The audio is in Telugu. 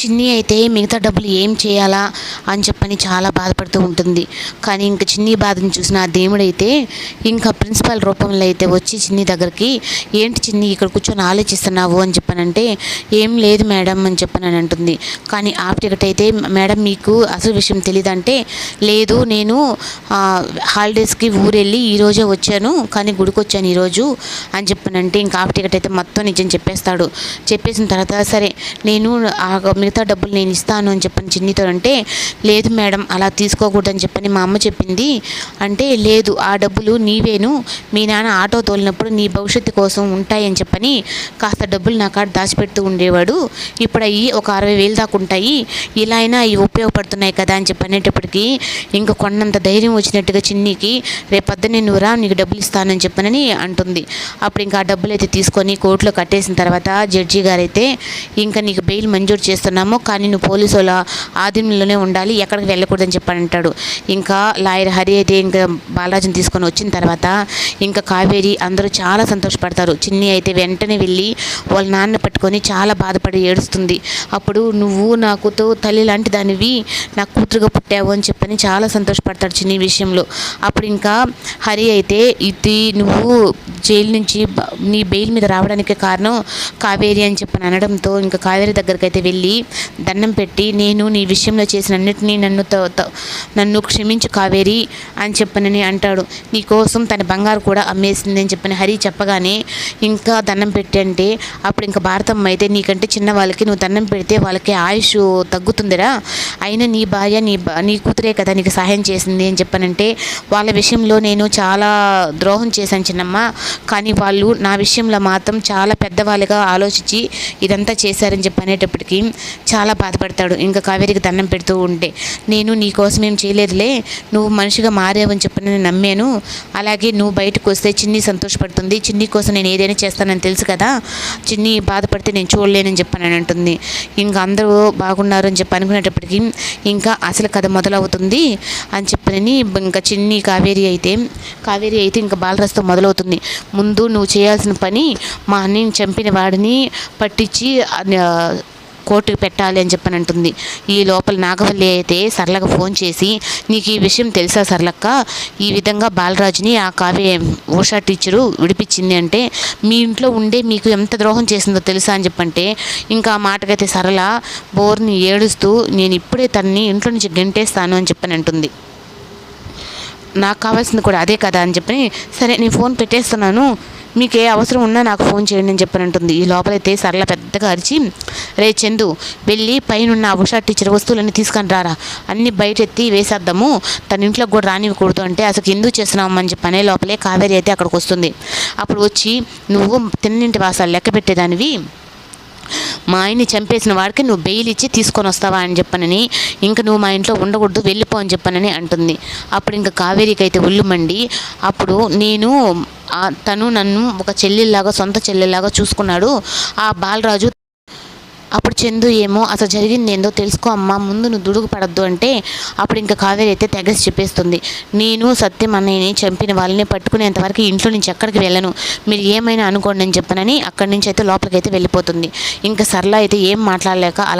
చిన్ని అయితే మిగతా డబ్బులు ఏం చేయాలా అని చెప్పని చాలా బాధపడుతూ ఉంటుంది. కానీ ఇంక చిన్ని బాధను చూసిన ఆ దేవుడైతే ఇంకా ప్రిన్సిపాల్ రూపంలో అయితే వచ్చి చిన్ని దగ్గరికి ఏంటి చిన్ని ఇక్కడ కూర్చొని ఆలోచిస్తున్నావు? అని చెప్పానంటే ఏం లేదు మేడం అని చెప్పని అంటుంది. కానీ ఆఫ్ టికెట్ అయితే మేడం మీకు అసలు విషయం తెలియదంటే లేదు నేను హాలిడేస్కి ఊరెళ్ళి ఈరోజే వచ్చాను కానీ గుడికి వచ్చాను ఈరోజు అని చెప్పానంటే ఇంకా ఆఫ్ టికెట్ అయితే మొత్తం నిజం చెప్పేస్తాడు. చెప్పేసిన తర్వాత సరే నేను ఆ మిగతా డబ్బులు నేను ఇస్తాను అని చెప్పని చిన్నితో అంటే లేదు మేడం అలా తీసుకోకూడదని చెప్పని మా అమ్మ చెప్పింది. అంటే లేదు ఆ డబ్బులు నీవేను. మీ నాన్న ఆటో తోలినప్పుడు నీ భవిష్యత్తు కోసం ఉంటాయని చెప్పని కాస్త డబ్బులు నా కాడ దాచిపెడుతూ ఉండేవాడు. ఇప్పుడు అవి ఒక అరవై వేలు దాకా ఉంటాయి. ఇలా అయినా అవి ఉపయోగపడుతున్నాయి కదా అని చెప్పనేటప్పటికీ ఇంకా కొన్నంత ధైర్యం వచ్చినట్టుగా చిన్నికి రేపొద్దునే నువ్వు రా నీకు డబ్బులు ఇస్తానని చెప్పనని అంటుంది. అప్పుడు ఇంకా ఆ డబ్బులు అయితే తీసుకొని కోర్టులో కట్టేసిన తర్వాత జడ్జి గారైతే ఇంకా నీకు బెయిల్ మంజూరు చేస్తున్నాము కానీ నువ్వు పోలీసు వాళ్ళ ఆధీనంలోనే ఉండాలి ఎక్కడికి వెళ్ళకూడదని చెప్పని అంటాడు. ఇంకా లాయర్ హరి అయితే ఇంకా బాలరాజుని తీసుకొని వచ్చిన తర్వాత ఇంకా కావేరి అందరూ చాలా సంతోషపడతారు. చిన్ని అయితే వెంటనే వెళ్ళి వాళ్ళ నాన్న పట్టుకొని చాలా బాధపడి ఏడుస్తుంది. అప్పుడు నువ్వు నాకుతో తల్లి లాంటి దానివి నా కూతురుగా పుట్టావు అని చెప్పని చాలా సంతోషపడతాడు చిన్ని విషయంలో. అప్పుడు ఇంకా హరి అయితే ఇది నువ్వు జైలు నుంచి నీ బెయిల్ మీద రావడానికి కారణం కావేరి అని చెప్పని అనడంతో ఇంకా కావేరి దగ్గరికి అయితే వెళ్ళి దండం పెట్టి నేను నీ విషయంలో చేసిన అన్నిటినీ నన్ను నన్ను క్షమించు కావేరి అని చెప్పనని అంటాడు. నీ కోసం తన బంగారు కూడా అమ్మేసింది అని చెప్పని హరి చెప్పగానే ఇంకా దండం పెట్టి అంటే అప్పుడు ఇంకా భారతమ్మ అయితే నీకంటే చిన్న వాళ్ళకి నువ్వు దండం పెడితే వాళ్ళకి ఆయుష్ తగ్గుతుందిరా. అయినా నీ భార్య నీ బా- నీ కూతురే కదా నీకు సహాయం చేసింది అని చెప్పనంటే వాళ్ళ విషయంలో నేను చాలా ద్రోహం చేశాను చిన్నమ్మ. కానీ వాళ్ళు నా విషయంలో మాత్రం చాలా పెద్దవాళ్ళుగా ఆలోచించి ఇదంతా చేశారని చెప్పనేటప్పటికీ చాలా బాధపడతాడు. ఇంకా కావేరికి దండం పెడుతూ ఉంటే నేను నీ కోసం ఏం చేయలేదులే. నువ్వు మనిషిగా మారావని చెప్పి నేను నమ్మాను. అలాగే నువ్వు బయటకు వస్తే చిన్ని సంతోషపడుతుంది. చిన్ని కోసం నేను ఏదైనా చేస్తానని తెలుసు కదా. చిన్ని బాధపడితే నేను చూడలేనని చెప్పాను అంటుంది. ఇంకా అందరూ బాగున్నారు అని చెప్పి అనుకునేటప్పటికి ఇంకా అసలు కథ మొదలవుతుంది అని చెప్పని ఇంకా చిన్ని కావేరి అయితే కావేరి అయితే ఇంకా బాలరస్తో మొదలవుతుంది. ముందు నువ్వు చేయాల్సిన పని మా అన్నని చంపిన వాడిని పట్టించి కోర్టుకు పెట్టాలి అని చెప్పని అంటుంది ఈ లోపల నాగవల్లి అయితే సరళకు ఫోన్ చేసి నీకు ఈ విషయం తెలుసా సరళక్క? ఈ విధంగా బాలరాజుని ఆ కావ్య ఉషా టీచరు విడిపించింది అంటే మీ ఇంట్లో ఉండే మీకు ఎంత ద్రోహం చేసిందో తెలుసా అని చెప్పంటే ఇంకా ఆ మాటకైతే సరళ బోర్ని ఏడుస్తూ నేను ఇప్పుడే తన్ని ఇంట్లో నుంచి గెంటేస్తాను అని చెప్పని అంటుంది నాకు కావాల్సింది కూడా అదే కదా అని చెప్పి సరే నేను ఫోన్ పెట్టేస్తున్నాను. మీకు ఏ అవసరం ఉన్నా నాకు ఫోన్ చేయండి అని చెప్పని అంటుంది ఈ లోపలైతే సరళ పెద్దగా అరిచి రే చందు వెళ్ళి పైన ఆ ఉషా టీచర్ వస్తువులన్నీ తీసుకొని రారా. అన్ని బయట ఎత్తి వేసేద్దాము. తన ఇంట్లోకి కూడా రానివ్వకూడదు అంటే అసలు ఎందుకు చేస్తున్నాం అని చెప్పి అనే లోపలే కావేరి అయితే అక్కడికి వస్తుంది. అప్పుడు వచ్చి నువ్వు తిన్నింటి వాసాలు లెక్క పెట్టేదానివి. మా ఆయన్ని చంపేసిన వాడికి నువ్వు బెయిల్ ఇచ్చి తీసుకొని వస్తావా అని చెప్పనని ఇంకా నువ్వు మా ఇంట్లో ఉండకూడదు వెళ్ళిపో అని చెప్పనని అంటుంది. అప్పుడు ఇంకా కావేరికి అయితే ఉల్లుమండి అప్పుడు నేను తను నన్ను ఒక చెల్లెల్లాగా సొంత చెల్లెల్లాగా చూసుకున్నాడు. ఆ బాలరాజు అప్పుడు చందు ఏమో అసలు జరిగింది ఏందో తెలుసుకో అమ్మా ముందు నువ్వు దుడుగు పడద్దు అంటే అప్పుడు ఇంకా కావేరి అయితే తెగసి చెప్పేస్తుంది. నేను సత్యం అన్నయ్యని చంపిన వాళ్ళని పట్టుకునేంతవరకు ఇంట్లో నుంచి ఎక్కడికి వెళ్ళను. మీరు ఏమైనా అనుకోండి అని చెప్పనని అక్కడి నుంచి అయితే లోపలికి అయితే వెళ్ళిపోతుంది. ఇంకా సరళ అయితే ఏం మాట్లాడలేక అలా